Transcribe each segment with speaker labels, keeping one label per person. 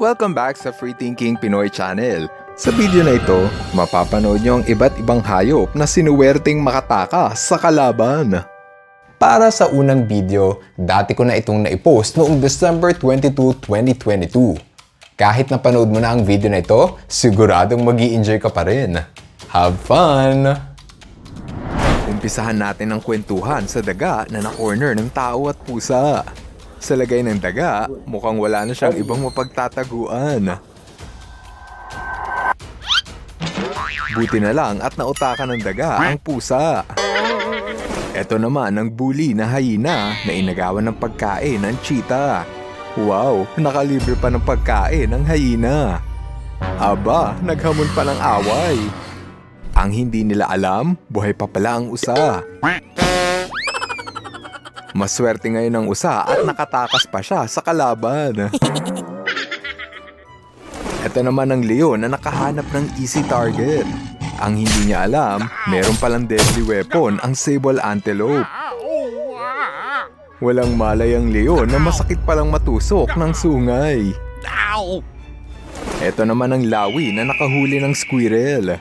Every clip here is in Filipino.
Speaker 1: Welcome back sa Free Thinking Pinoy Channel. Sa video na ito, mapapanood nyo ang iba't ibang hayop na sinuwerteng makatakas sa kalaban. Para sa unang video, dati ko na itong naipost noong December 22, 2022. Kahit napanood mo na ang video na ito, siguradong mag enjoy ka pa rin. Have fun! Umpisahan natin ang kwentuhan sa daga na na-corner ng tao at pusa. Sa lagay ng daga, mukhang wala na siyang ibang mapagtataguan. Buti na lang at nautakan ng daga ang pusa. Ito naman ang bully na hyena na inagawan ng pagkain ng cheetah. Wow, nakalibre pa ng pagkain ng hyena. Aba, naghamon pa ng away. Ang hindi nila alam, buhay pa pala ang usa. Maswerte ngayon ang usa at nakatakas pa siya sa kalaban. Ito naman ang leon na nakahanap ng easy target. Ang hindi niya alam, meron palang deadly weapon ang sable antelope. Walang malay ang leon na masakit palang matusok ng sungay. Ito naman ang lawi na nakahuli ng squirrel.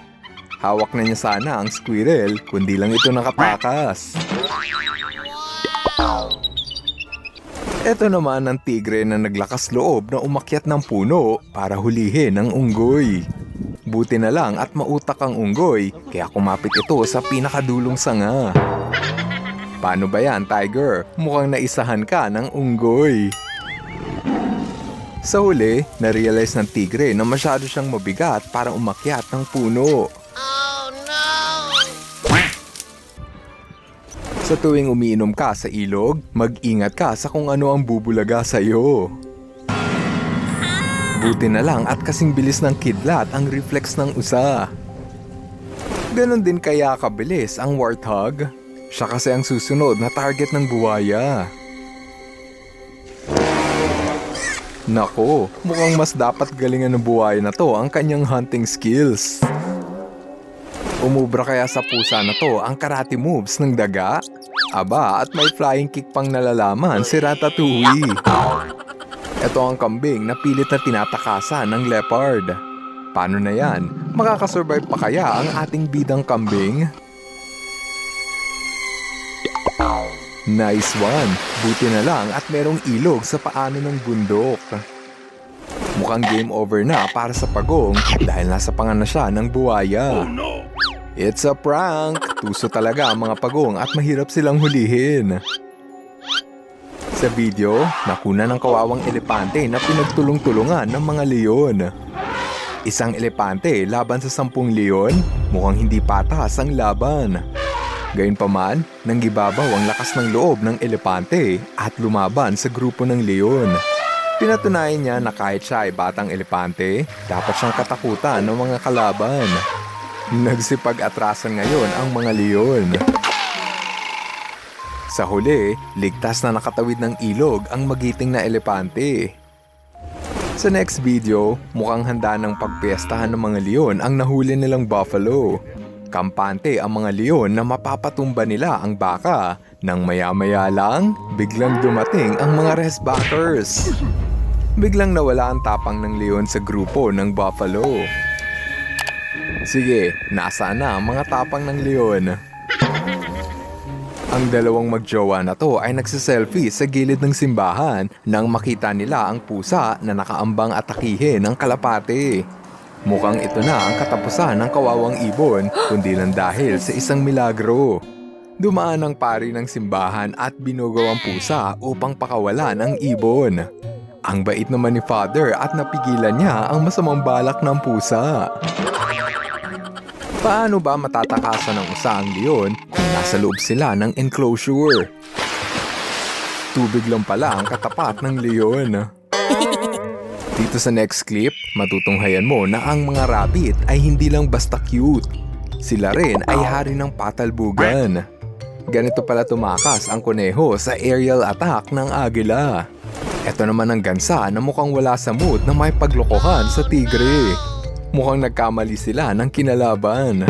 Speaker 1: Hawak na niya sana ang squirrel kundi lang ito nakatakas. Ito naman ang tigre na naglakas loob na umakyat ng puno para hulihin ang unggoy. Buti na lang at mautak ang unggoy kaya kumapit ito sa pinakadulong sanga. Paano ba yan, Tiger? Mukhang naisahan ka ng unggoy. Sa huli, narealize ng tigre na masyado siyang mabigat para umakyat ng puno. Sa tuwing umiinom ka sa ilog, mag-ingat ka sa kung ano ang bubulaga sa iyo. Buti na lang at kasing bilis ng kidlat ang reflex ng usa. Ganon din kaya kabilis ang warthog. Siya kasi ang susunod na target ng buwaya. Nako, mukhang mas dapat galingan ng buwaya na to ang kanyang hunting skills. Umubra kaya sa pusa na to ang karate moves ng daga? Aba, at may flying kick pang nalalaman si Ratatouille. Ito ang kambing na pilit na tinatakasan ng leopard. Paano na yan? Makakasurvive pa kaya ang ating bidang kambing? Nice one! Buti na lang at merong ilog sa paano ng bundok. Mukhang game over na para sa pagong dahil nasa pangan na siya ng buwaya. It's a prank! Tuso talaga ang mga pagong at mahirap silang hulihin. Sa video, nakuna ng kawawang elepante na pinagtulong-tulungan ng mga leon. Isang elepante laban sa sampung leon, mukhang hindi patas ang laban. Gayunpaman, nanggibabaw ang lakas ng loob ng elepante at lumaban sa grupo ng leon. Pinatunayan niya na kahit siya ay batang elepante, dapat siyang katakutan ng mga kalaban. Nagsipag-atrasan ngayon ang mga leon. Sa huli, ligtas na nakatawid ng ilog ang magiting na elepante. Sa next video, mukhang handa ng pagpiestahan ng mga leon ang nahuli nilang buffalo. Kampante ang mga leon na mapapatumba nila ang baka nang maya-maya lang, biglang dumating ang mga restbackers. Biglang nawala ang tapang ng leon sa grupo ng buffalo. Sige, nasaan na ang mga tapang ng leon? Ang dalawang magjowa na to ay nagsiselfie sa gilid ng simbahan nang makita nila ang pusa na nakaambang atakihin ng kalapate. Mukhang ito na ang katapusan ng kawawang ibon kundi lang dahil sa isang milagro. Dumaan ang pari ng simbahan at binugaw ang pusa upang pakawalan ang ibon. Ang bait naman ni Father at napigilan niya ang masamang balak ng pusa. Paano ba matatakasan ng usa ang leon kung nasa loob sila ng enclosure? Tubig lang pala ang katapat ng leon. Dito sa next clip, matutunghayan mo na ang mga rabbit ay hindi lang basta cute. Sila rin ay hari ng patalbugan. Ganito pala tumakas ang kuneho sa aerial attack ng agila. Ito naman ang gansa na mukhang wala sa mood na may paglokohan sa tigre. Mukhang nagkamali sila ng kinalaban.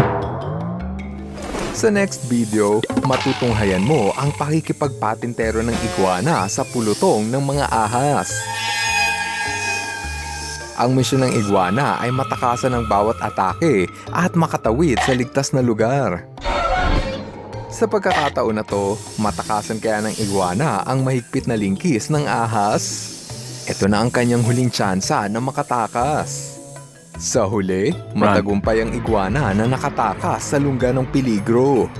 Speaker 1: Sa next video, matutunghayan mo ang pakikipagpatintero ng iguana sa pulutong ng mga ahas. Ang misyon ng iguana ay matakasan ng bawat atake at makatawid sa ligtas na lugar. Sa pagkakataon na to, matakasan kaya ng iguana ang mahigpit na lingkis ng ahas. Ito na ang kanyang huling tsansa na makatakas. Sa huli, matagumpay ang iguana na nakatakas sa lungga ng peligro.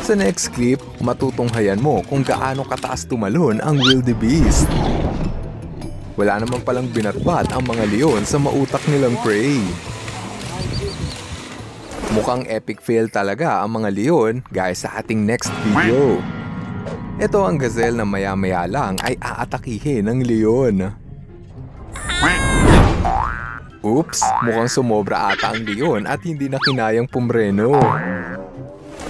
Speaker 1: Sa next clip, matutunghayan mo kung gaano kataas tumalon ang wildebeest. Wala naman palang binatbat ang mga leon sa mautak nilang prey. Mukhang epic fail talaga ang mga leon guys sa ating next video. Ito ang gazelle na maya-maya lang ay aatakihin ng leon. Oops, mukhang sumobra ata ang leon at hindi na kinayang pumreno.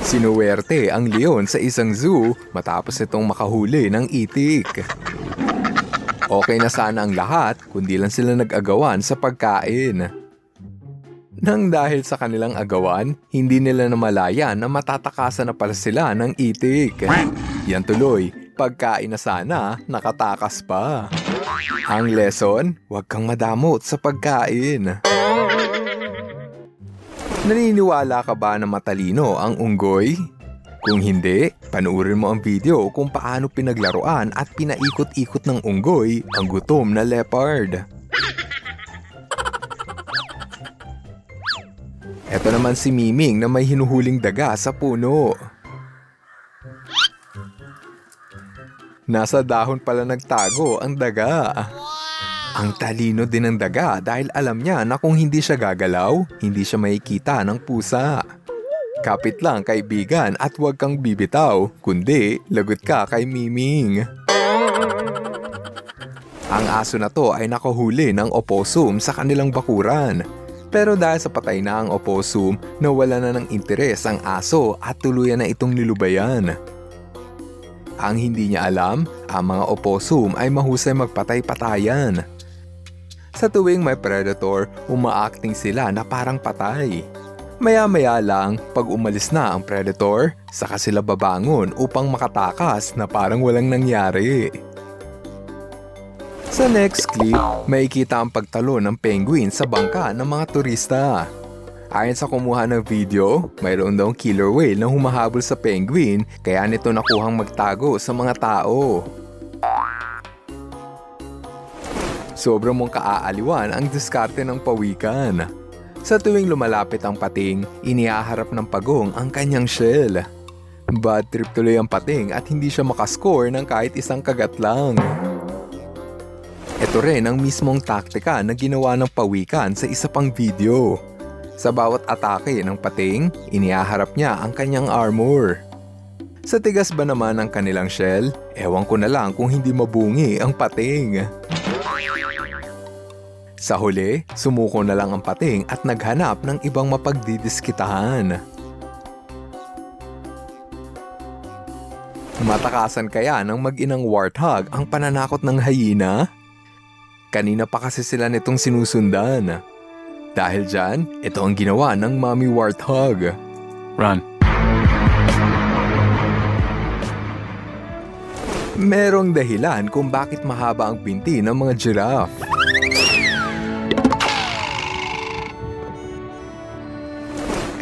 Speaker 1: Sinuwerte ang leon sa isang zoo matapos itong makahuli ng itik. Okay na sana ang lahat kundi lang sila nag-agawan sa pagkain. Nang dahil sa kanilang agawan, hindi nila namalayan na matatakasan na pala sila ng itik. Yan tuloy, pagkain na sana, nakatakas pa. Ang lesson, huwag kang madamot sa pagkain. Naniniwala ka ba na matalino ang unggoy? Kung hindi, panuorin mo ang video kung paano pinaglaruan at pinaikot-ikot ng unggoy ang gutom na leopard. Ito naman si Miming na may hinuhuling daga sa puno. Nasa dahon pala nagtago ang daga. Ang talino din ng daga dahil alam niya na kung hindi siya gagalaw, hindi siya makikita ng pusa. Kapit lang kaibigan at huwag kang bibitaw, kundi lagot ka kay Miming. Ang aso na to ay nakahuli ng opossum sa kanilang bakuran. Pero dahil sa patay na ang opossum, nawala na ng interes ang aso at tuluyan na itong nilubayan. Ang hindi niya alam, ang mga opossum ay mahusay magpatay-patayan. Sa tuwing may predator, umaacting sila na parang patay. Maya-maya lang, pag umalis na ang predator, saka sila babangon upang makatakas na parang walang nangyari. Sa next clip, makikita ang pagtalo ng penguin sa bangka ng mga turista. Ayon sa kumuha ng video, mayroon daw killer whale na humahabol sa penguin kaya nito nakuhang magtago sa mga tao. Sobrang mong kaaaliwan ang diskarte ng pawikan. Sa tuwing lumalapit ang pating, inihaharap ng pagong ang kanyang shell. Bad trip tuloy ang pating at hindi siya makascore ng kahit isang kagat lang. Ito rin ang mismong taktika na ginawa ng pawikan sa isa pang video. Sa bawat atake ng pating, inihaharap niya ang kanyang armor. Sa tigas ba naman ng kanilang shell, ewan ko na lang kung hindi mabungi ang pating. Sa huli, sumuko na lang ang pating at naghanap ng ibang mapagdidiskitahan. Matakasan kaya ng mag-inang warthog ang pananakot ng hyena? Kanina pa kasi sila nitong sinusundan. Dahil dyan, ito ang ginawa ng mommy warthog.
Speaker 2: Run.
Speaker 1: Merong dahilan kung bakit mahaba ang binti ng mga giraffe.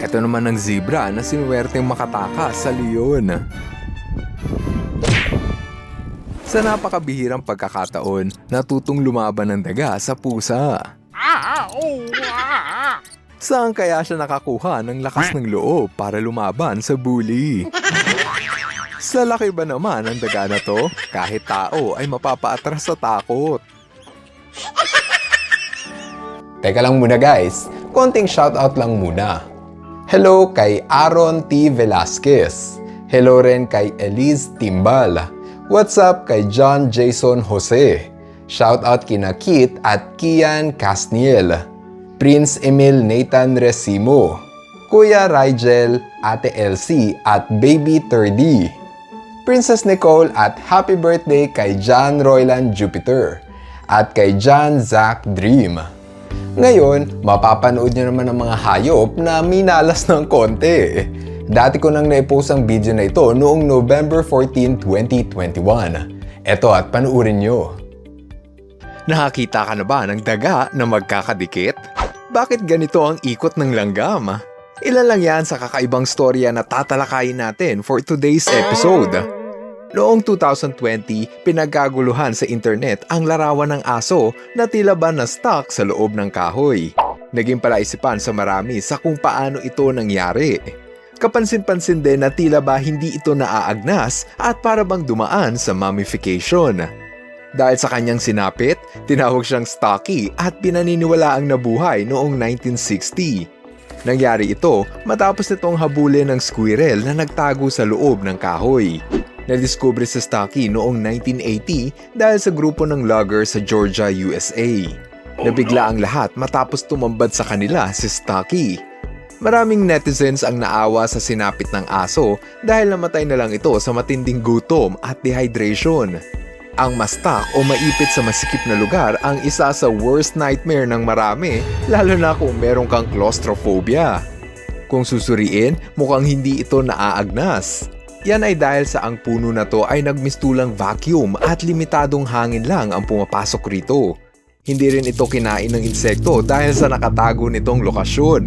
Speaker 1: Ito naman ang zebra na sinuwerteng makatakas sa leon. Sa napakabihirang pagkakataon, natutong lumaban ng daga sa pusa. Saan kaya siya nakakuha ng lakas ng loob para lumaban sa bully? Sa laki ba naman ang daga na to, kahit tao ay mapapaatras sa takot.
Speaker 3: Teka lang muna guys, konting shoutout lang muna. Hello kay Aaron T. Velasquez. Hello rin kay Elise Timbal. What's up kay John Jason Jose. Shoutout kina Kit at Kian Casniel. Prince Emil Nathan Resimo. Kuya Rigel, Ate Elsie at Baby 3D. Princess Nicole at happy birthday kay John Royland Jupiter at kay John Zach Dream. Ngayon, mapapanood nyo naman ang mga hayop na minalas ng konti. Dati ko nang naipost ang video na ito noong November 14, 2021. Eto at panuorin nyo.
Speaker 1: Nakakita ka na ba ng daga na magkakadikit? Bakit ganito ang ikot ng langgam? Ilan lang yan sa kakaibang storya na tatalakayin natin for today's episode. Noong 2020, pinagkaguluhan sa internet ang larawan ng aso na tila ba na stuck sa loob ng kahoy. Naging palaisipan sa marami sa kung paano ito nangyari. Kapansin-pansin din na tila ba hindi ito naaagnas at para bang dumaan sa mummification. Dahil sa kanyang sinapit, tinawag siyang Stocky at pinaniniwalaang nabuhay noong 1960. Nangyari ito matapos nitong habulin ng squirrel na nagtago sa loob ng kahoy. Nadiskubre sa Stocky noong 1980 dahil sa grupo ng logger sa Georgia, USA. Nabigla ang lahat matapos tumambad sa kanila si Stocky. Maraming netizens ang naawa sa sinapit ng aso dahil namatay na lang ito sa matinding gutom at dehydration. Ang mastak o maipit sa masikip na lugar ang isa sa worst nightmare ng marami lalo na kung meron kang claustrophobia. Kung susuriin, mukhang hindi ito naaagnas. Yan ay dahil sa ang puno na to ay nagmistulang vacuum at limitadong hangin lang ang pumapasok rito. Hindi rin ito kinain ng insekto dahil sa nakatago nitong lokasyon.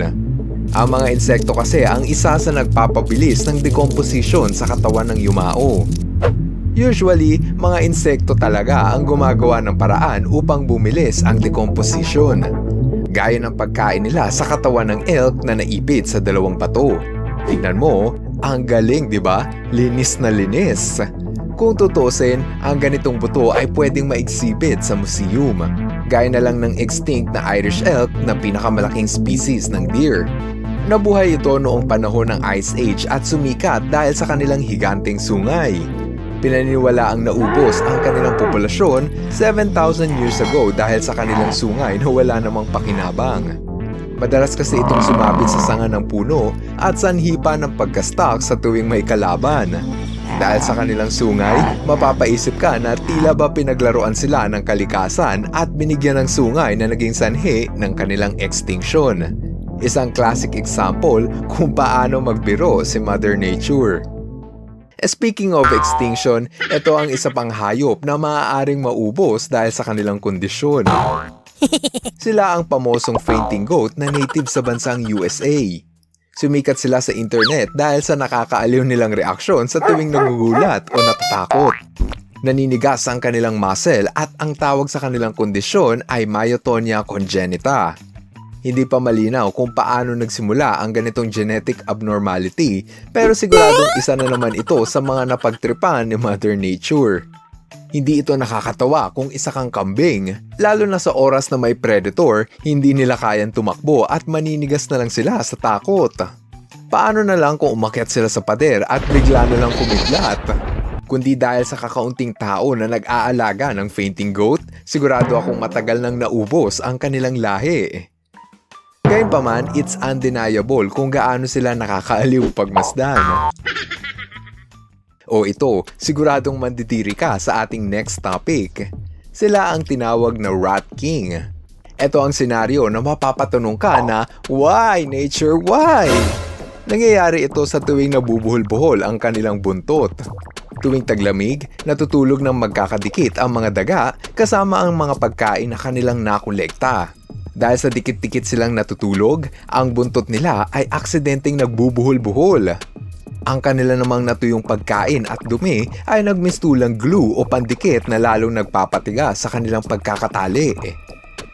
Speaker 1: Ang mga insekto kasi ang isa sa nagpapabilis ng decomposition sa katawan ng yumao. Usually, mga insekto talaga ang gumagawa ng paraan upang bumilis ang decomposition. Gaya ng pagkain nila sa katawan ng elk na naipit sa dalawang bato. Tingnan mo, ang galing, di ba? Linis na linis. Kung tutusin, ang ganitong buto ay pwedeng ma-exhibit sa museum. Gaya na lang ng extinct na Irish elk na pinakamalaking species ng deer. Nabuhay ito noong panahon ng Ice Age at sumikat dahil sa kanilang higanteng sungay. Pinaniniwala ang naubos ang kanilang populasyon 7,000 years ago dahil sa kanilang sungay na wala namang pakinabang. Madalas kasi itong sumabit sa sanga ng puno at sanhipa ng pagkastak sa tuwing may kalaban. Dahil sa kanilang sungay, mapapaisip ka na tila ba pinaglaruan sila ng kalikasan at binigyan ng sungay na naging sanhi ng kanilang extinction. Isang classic example kung paano magbiro si Mother Nature. Speaking of extinction, ito ang isa pang hayop na maaaring maubos dahil sa kanilang kondisyon. Sila ang pamosong fainting goat na native sa bansang USA. Sumikat sila sa internet dahil sa nakakaaliw nilang reaksyon sa tuwing nagugulat o natatakot. Naninigas ang kanilang muscle at ang tawag sa kanilang kondisyon ay myotonia congenita. Hindi pa malinaw kung paano nagsimula ang ganitong genetic abnormality pero siguradong isa na naman ito sa mga napagtripan ni Mother Nature. Hindi ito nakakatawa kung isa kang kambing, lalo na sa oras na may predator, hindi nila kayang tumakbo at maninigas na lang sila sa takot. Paano na lang kung umakyat sila sa pader at bigla na lang kumidlat? Kundi dahil sa kakaunting tao na nag-aalaga ng fainting goat, sigurado akong matagal nang naubos ang kanilang lahi. Gayunpaman, it's undeniable kung gaano sila nakakaaliw pagmasdan. O ito, siguradong mandidiri ka sa ating next topic. Sila ang tinawag na Rat King. Ito ang senaryo na mapapatanong ka na, Why, nature, why? Nangyayari ito sa tuwing nabubuhol-buhol ang kanilang buntot. Tuwing taglamig, natutulog ng magkakadikit ang mga daga kasama ang mga pagkain na kanilang nakolekta. Dahil sa dikit-dikit silang natutulog, ang buntot nila ay aksidenteng nagbubuhol-buhol. Ang kanila namang natuyong pagkain at dumi ay nagmistulang glue o pandikit na lalong nagpapatiga sa kanilang pagkakatali.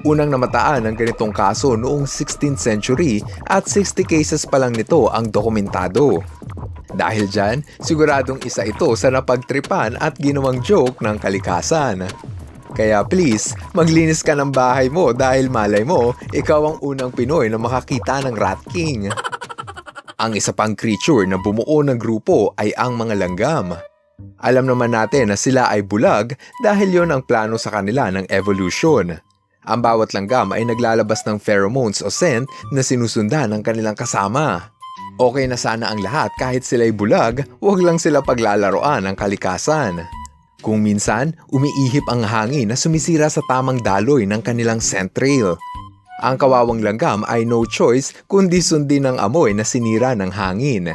Speaker 1: Unang namataan ng ganitong kaso noong 16th century at 60 cases pa lang nito ang dokumentado. Dahil dyan, siguradong isa ito sa napagtripan at ginawang joke ng kalikasan. Kaya please, maglinis ka ng bahay mo dahil malay mo, ikaw ang unang Pinoy na makakita ng Rat King. Ang isa pang creature na bumuo ng grupo ay ang mga langgam. Alam naman natin na sila ay bulag dahil yon ang plano sa kanila ng evolution. Ang bawat langgam ay naglalabas ng pheromones o scent na sinusundan ng kanilang kasama. Okay na sana ang lahat kahit sila'y bulag, huwag lang sila paglalaroan ng kalikasan. Kung minsan, umiihip ang hangin na sumisira sa tamang daloy ng kanilang scent trail. Ang kawawang langgam ay no choice kundi sundin ang amoy na sinira ng hangin.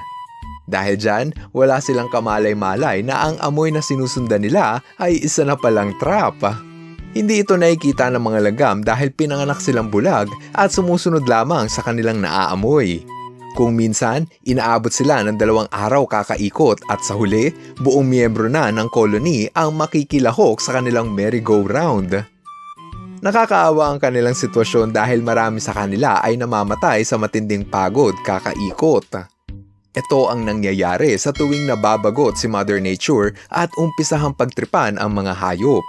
Speaker 1: Dahil dyan, wala silang kamalay-malay na ang amoy na sinusundan nila ay isa na palang trap. Hindi ito nakikita ng mga lagam dahil pinanganak silang bulag at sumusunod lamang sa kanilang naaamoy. Kung minsan, inaabot sila ng dalawang araw kakaikot at sa huli, buong miyembro na ng colony ang makikilahok sa kanilang merry-go-round. Nakakaawa ang kanilang sitwasyon dahil marami sa kanila ay namamatay sa matinding pagod kakaikot. Ito ang nangyayari sa tuwing nababagot si Mother Nature at umpisahang pagtripan ang mga hayop.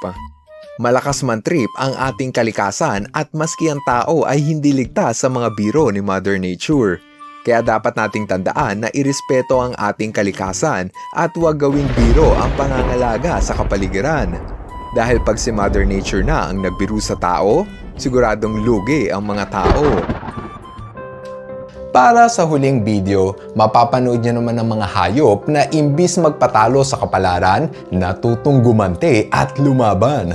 Speaker 1: Malakas man trip ang ating kalikasan at maski ang tao ay hindi ligtas sa mga biro ni Mother Nature. Kaya dapat nating tandaan na irespeto ang ating kalikasan at huwag gawing biro ang pangangalaga sa kapaligiran. Dahil pag si Mother Nature na ang nagbiro sa tao, siguradong lugi ang mga tao.
Speaker 3: Para sa huling video, mapapanood nyo naman ng mga hayop na imbis magpatalo sa kapalaran, natutong gumante at lumaban.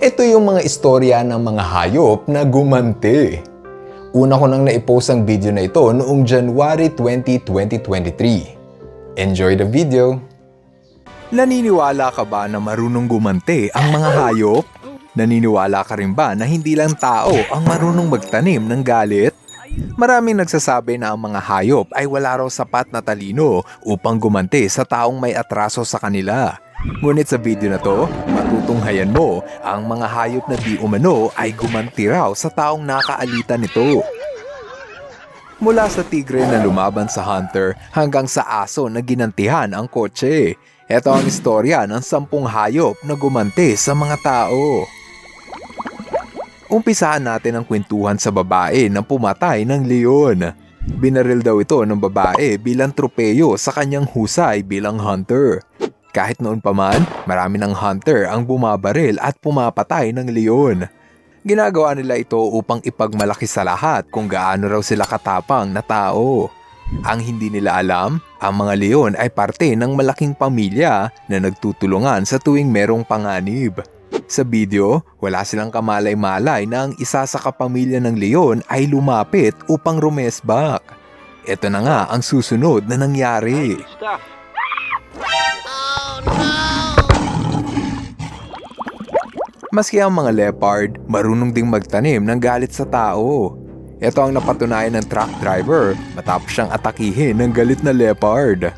Speaker 3: Ito yung mga istorya ng mga hayop na gumante. Una ko nang naipost ang video na ito noong January 20, 2023. Enjoy the video!
Speaker 1: Naniniwala ka ba na marunong gumante ang mga hayop? Naniniwala ka rin ba na hindi lang tao ang marunong magtanim ng galit? Maraming nagsasabi na ang mga hayop ay wala raw sapat na talino upang gumante sa taong may atraso sa kanila. Ngunit sa video na to, matutunghayan mo ang mga hayop na di umano ay gumanti raw sa taong nakaalitan nito. Mula sa tigre na lumaban sa hunter hanggang sa aso na ginantihan ang kotse. Ito ang istorya ng sampung hayop na gumante sa mga tao. Umpisahan natin ang kwentuhan sa babae na pumatay ng leon. Binaril daw ito ng babae bilang tropeyo sa kanyang husay bilang hunter. Kahit noon pa man, marami ng hunter ang bumabaril at pumapatay ng leon. Ginagawa nila ito upang ipagmalaki sa lahat kung gaano raw sila katapang na tao. Ang hindi nila alam, ang mga leon ay parte ng malaking pamilya na nagtutulungan sa tuwing merong panganib. Sa video, wala silang kamalay-malay na ang isa sa kapamilya ng leon ay lumapit upang rumesbak. Ito na nga ang susunod na nangyari.
Speaker 2: Stuff.
Speaker 1: Maski ang mga leopard, marunong ding magtanim ng galit sa tao. Ito ang napatunayan ng truck driver matapos siyang atakihin ng galit na leopard.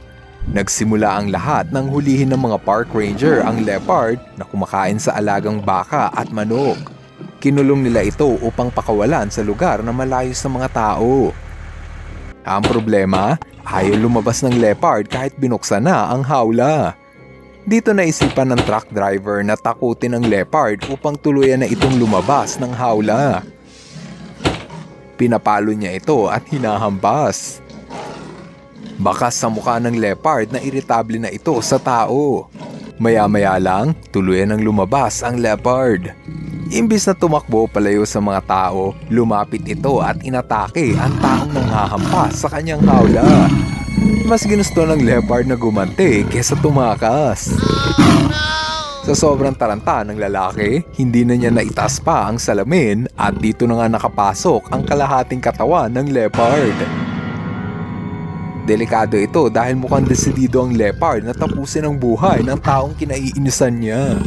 Speaker 1: Nagsimula ang lahat nang hulihin ng mga park ranger ang leopard na kumakain sa alagang baka at manok. Kinulong nila ito upang pakawalan sa lugar na malayo sa mga tao. Ang problema, ayaw lumabas ng leopard kahit binuksan na ang hawla. Dito naisipan ng truck driver na takutin ang leopard upang tuluyan na itong lumabas ng hawla. Pinapalo niya ito at hinahampas. Bakas sa mukha ng leopard na iritable na ito sa tao. Maya-maya lang, tuluyan ng lumabas ang leopard. Imbis na tumakbo palayo sa mga tao, lumapit ito at inatake ang taong nanghahampas sa kanyang hawla. Mas ginusto ng leopard na gumante kesa tumakas. Sa sobrang taranta ng lalaki, hindi na niya naitaas pa ang salamin at dito na nga nakapasok ang kalahating katawan ng leopard. Delikado ito dahil mukhang desidido ang leopard na tapusin ang buhay ng taong kinaiinisan niya.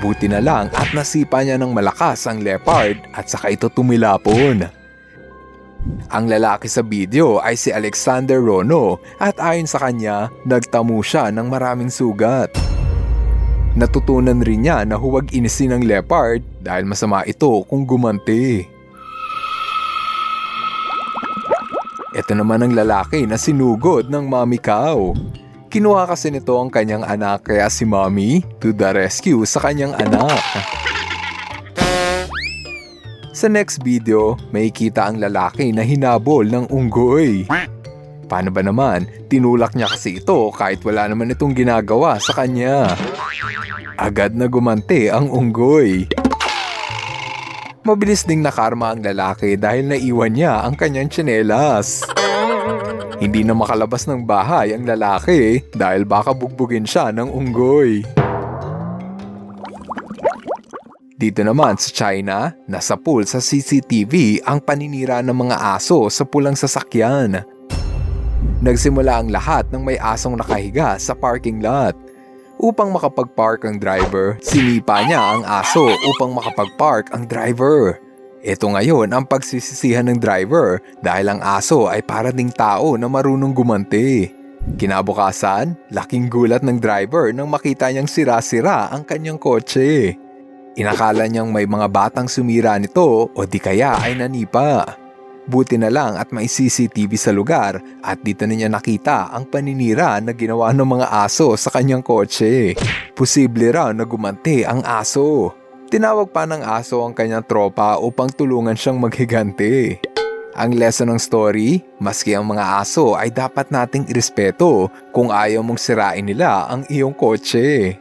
Speaker 1: Buti na lang at nasipa niya ng malakas ang leopard at saka ito tumilapon. Ang lalaki sa video ay si Alexander Rono at ayon sa kanya, nagtamo siya ng maraming sugat. Natutunan rin niya na huwag inisin ang leopard dahil masama ito kung gumanti. Ito naman ang lalaki na sinugod ng mami cow. Kinuha kasi nito ang kanyang anak kaya si mommy to the rescue sa kanyang anak. Sa next video, may kita ang lalaki na hinabol ng unggoy. Paano ba naman? Tinulak niya kasi ito kahit wala naman itong ginagawa sa kanya. Agad na gumante ang unggoy. Mabilis ding nakarma ang lalaki dahil naiwan niya ang kanyang tsinelas. Hindi na makalabas ng bahay ang lalaki dahil baka bugbugin siya ng unggoy. Dito naman sa China, nasa pool sa CCTV ang paninira ng mga aso sa pulang sasakyan. Nagsimula ang lahat ng may asong nakahiga sa parking lot. Upang makapag-park ang driver, sinipa niya ang aso upang makapag-park ang driver. Ito ngayon ang pagsisisihan ng driver dahil ang aso ay para ding tao na marunong gumanti. Kinabukasan, laking gulat ng driver nang makita niyang sira-sira ang kanyang kotse. Inakala niyang may mga batang sumira nito o di kaya ay nanipa. Buti na lang at may CCTV sa lugar at dito na niya nakita ang paninira na ginawa ng mga aso sa kanyang kotse. Posible raw na gumanti ang aso. Tinawag pa ng aso ang kanyang tropa upang tulungan siyang maghiganti. Ang lesson ng story, maski ang mga aso ay dapat nating irespeto kung ayaw mong sirain nila ang iyong kotse.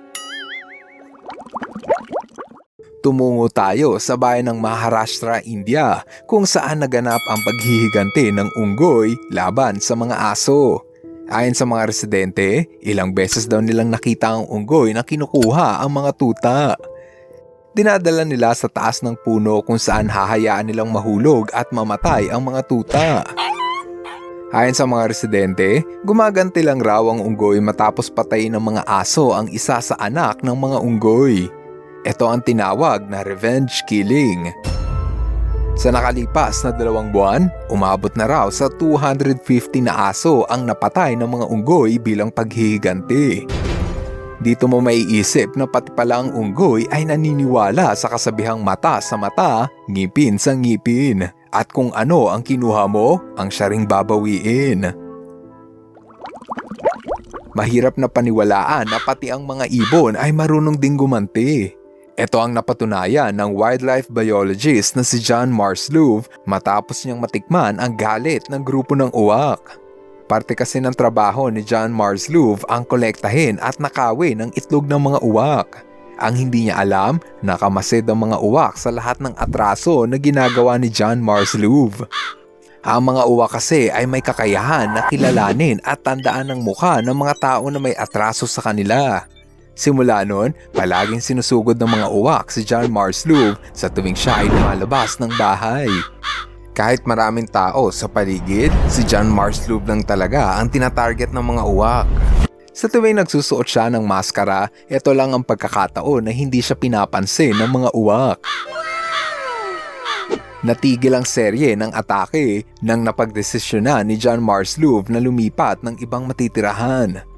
Speaker 1: Tumungo tayo sa bayan ng Maharashtra, India kung saan naganap ang paghihiganti ng unggoy laban sa mga aso. Ayon sa mga residente, ilang beses daw nilang nakita ang unggoy na kinukuha ang mga tuta. Dinadala nila sa taas ng puno kung saan hahayaan nilang mahulog at mamatay ang mga tuta. Ayon sa mga residente, gumaganti lang raw ang unggoy matapos patayin ng mga aso ang isa sa anak ng mga unggoy. Ito ang tinawag na revenge killing. Sa nakalipas na dalawang buwan, umabot na raw sa 250 na aso ang napatay ng mga unggoy bilang paghihiganti. Dito mo maiisip na pati pala ang unggoy ay naniniwala sa kasabihang mata sa mata, ngipin sa ngipin. At kung ano ang kinuha mo, ang siya ring babawiin. Mahirap na paniwalaan na pati ang mga ibon ay marunong ding gumanti. Ito ang napatunayan ng wildlife biologist na si John Marsluve matapos niyang matikman ang galit ng grupo ng uwak. Parte kasi ng trabaho ni John Marsluve ang kolektahin at nakawin ng itlog ng mga uwak. Ang hindi niya alam, nakamasid ang mga uwak sa lahat ng atraso na ginagawa ni John Marsluve. Ang mga uwak kasi ay may kakayahan na kilalanin at tandaan ng mukha ng mga tao na may atraso sa kanila. Simula noon, palaging sinusugod ng mga uwak si John Marsluve sa tuwing siya ay lumalabas ng bahay. Kahit maraming tao sa paligid, si John Marsluve lang talaga ang tinatarget ng mga uwak. Sa tuwing nagsusuot siya ng maskara, ito lang ang pagkakataon na hindi siya pinapansin ng mga uwak. Natigil ang serye ng atake nang napagdesisyonan ni John Marsluve na lumipat ng ibang matitirahan.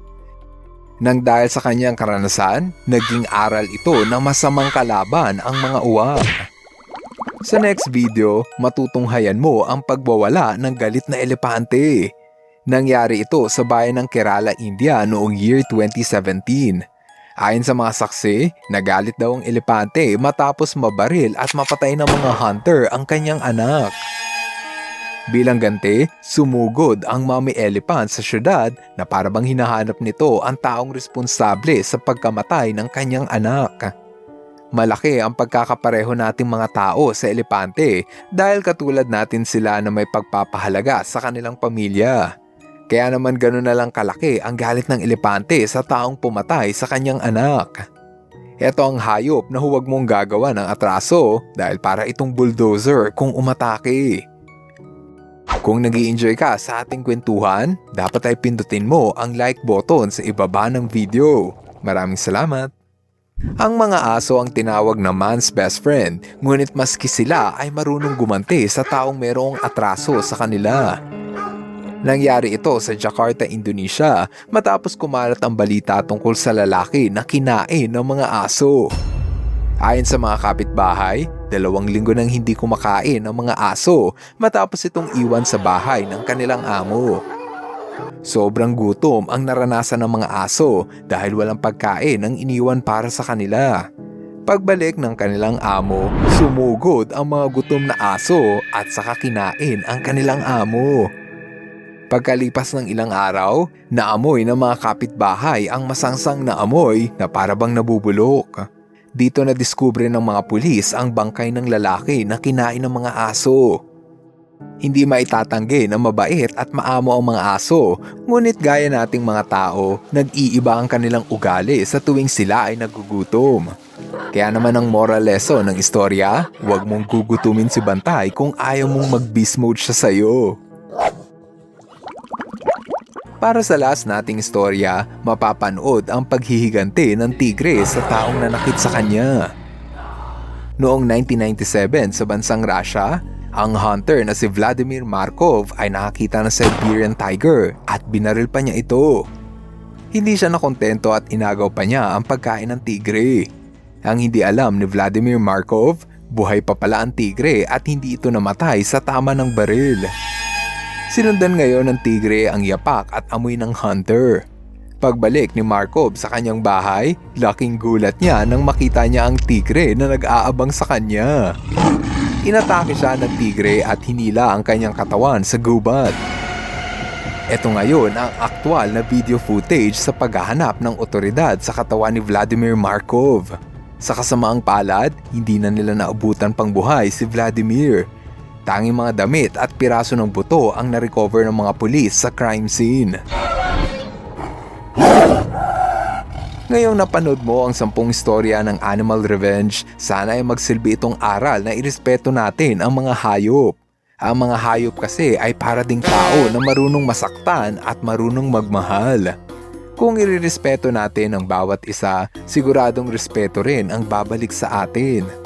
Speaker 1: Nang dahil sa kanyang karanasan, naging aral ito na masamang kalaban ang mga uwak. Sa next video, matutunghayan mo ang pagwawala ng galit na elepante. Nangyari ito sa bayan ng Kerala, India noong year 2017. Ayon sa mga saksi, nagalit daw ang elepante matapos mabaril at mapatay ng mga hunter ang kanyang anak. Bilang ganti, sumugod ang mommy elephant sa syudad na parabang hinahanap nito ang taong responsable sa pagkamatay ng kanyang anak. Malaki ang pagkakapareho nating mga tao sa elepante dahil katulad natin sila na may pagpapahalaga sa kanilang pamilya. Kaya naman gano'n na lang kalaki ang galit ng elepante sa taong pumatay sa kanyang anak. Ito ang hayop na huwag mong gagawa ng atraso dahil para itong bulldozer kung umatake. Kung nag enjoy ka sa ating kwentuhan, dapat ay pindutin mo ang like button sa ibaba ng video. Maraming salamat! Ang mga aso ang tinawag na man's best friend, ngunit maski sila ay marunong gumanti sa taong merong atraso sa kanila. Nangyari ito sa Jakarta, Indonesia matapos kumalat ang balita tungkol sa lalaki na kinain ng mga aso. Ayon sa mga kapitbahay, dalawang linggo nang hindi kumakain ang mga aso matapos itong iwan sa bahay ng kanilang amo. Sobrang gutom ang naranasan ng mga aso dahil walang pagkain ang iniwan para sa kanila. Pagbalik ng kanilang amo, sumugod ang mga gutom na aso at saka kinain ang kanilang amo. Pagkalipas ng ilang araw, naamoy ng mga kapitbahay ang masangsang na amoy na parabang nabubulok. Dito na diskubre ng mga pulis ang bangkay ng lalaki na kinain ng mga aso. Hindi maitatanggi na mabait at maamo ang mga aso, ngunit gaya nating mga tao, nag-iiba ang kanilang ugali sa tuwing sila ay nagugutom. Kaya naman ang moral lesson ng istorya, huwag mong gugutumin si Bantay kung ayaw mong mag-beast mode siya sa'yo. Para sa last nating istorya, mapapanood ang paghihiganti ng tigre sa taong nanakit sa kanya. Noong 1997 sa bansang Russia, ang hunter na si Vladimir Markov ay nakakita ng Siberian tiger at binaril pa niya ito. Hindi siya nakontento at inagaw pa niya ang pagkain ng tigre. Ang hindi alam ni Vladimir Markov, buhay pa pala ang tigre at hindi ito namatay sa tama ng baril. Sinundan ngayon ng tigre ang yapak at amoy ng hunter. Pagbalik ni Markov sa kanyang bahay, laking gulat niya nang makita niya ang tigre na nag-aabang sa kanya. Inatake siya ng tigre at hinila ang kanyang katawan sa gubat. Ito ngayon ang aktwal na video footage sa paghahanap ng otoridad sa katawan ni Vladimir Markov. Sa kasamaang palad, hindi na nila naubutan pang buhay si Vladimir. Tanging mga damit at piraso ng buto ang narecover ng mga pulis sa crime scene. Ngayong napanood mo ang sampung istorya ng Animal Revenge, sana ay magsilbi itong aral na irespeto natin ang mga hayop. Ang mga hayop kasi ay para ding tao na marunong masaktan at marunong magmahal. Kung irirespeto natin ang bawat isa, siguradong respeto rin ang babalik sa atin.